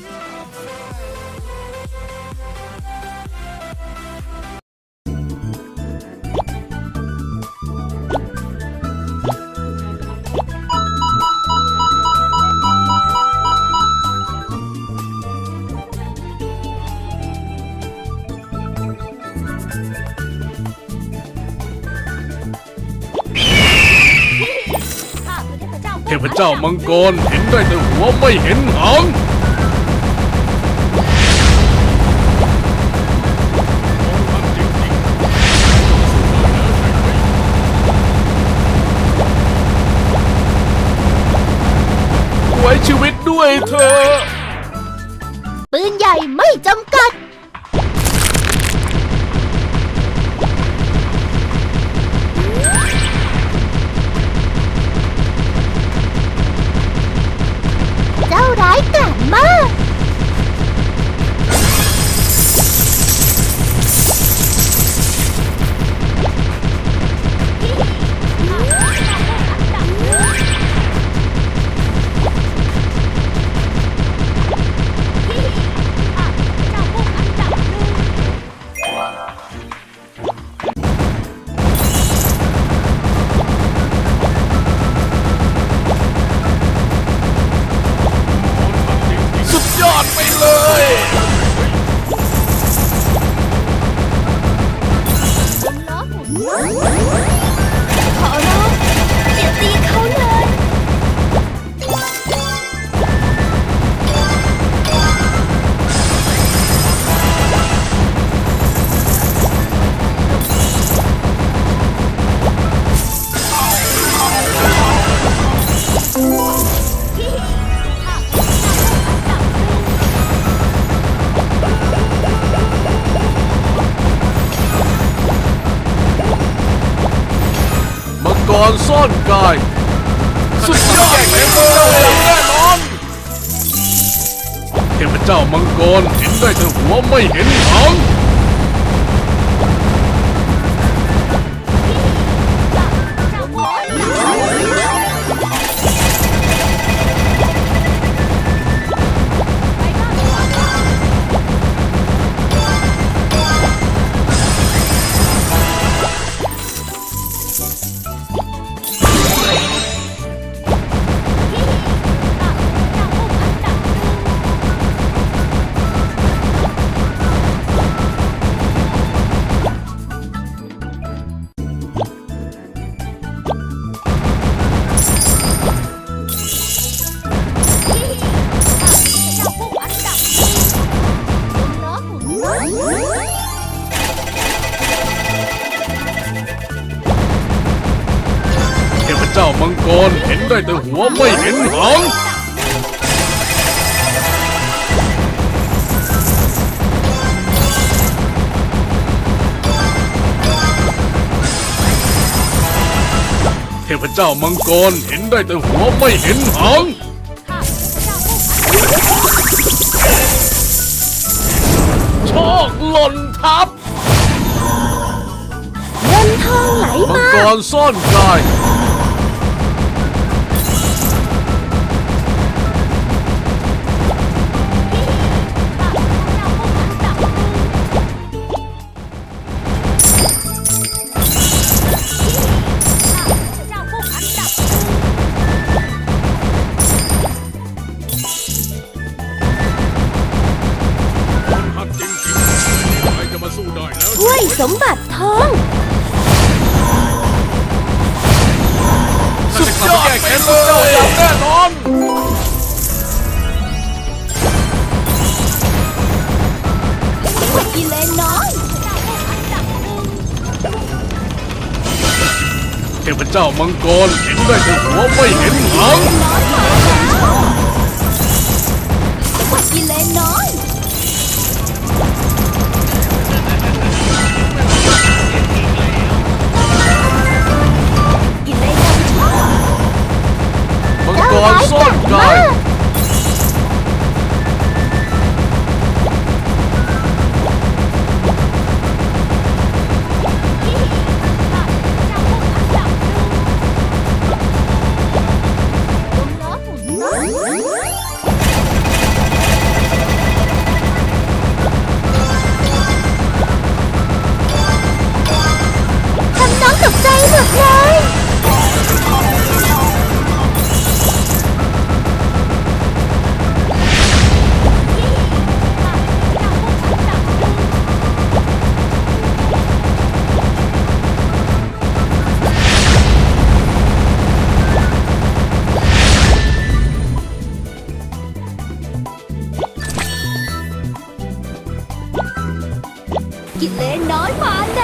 เทพเจ้าเทพเจ้ามังกรเห็นได้แต่หัวไม่เห็นหาง วิตด้วยเธอ ปืนใหญ่ไม่จำกัด มังกรซ่อนกาย สุดยอดไปเจ้าแน่นอนเทพเจ้ามังกรเห็นได้แต่หัวไม่เห็นหาง วไม่เห็นหางเทพเจ้ามังกรเห็นได้แต่หัวไม่เห็นหางโชคหล่นทับเงินทองไหลมังมากรซ่อนกาย ได้แล้วถ้วยสมบัติทองสุดยอดไปเลยแน่นอนกิเลนน้อยเทพเจ้ามังกรเห็นได้แต่หัวไม่เห็นหาง กิเล กินเล่นน้อยมาแด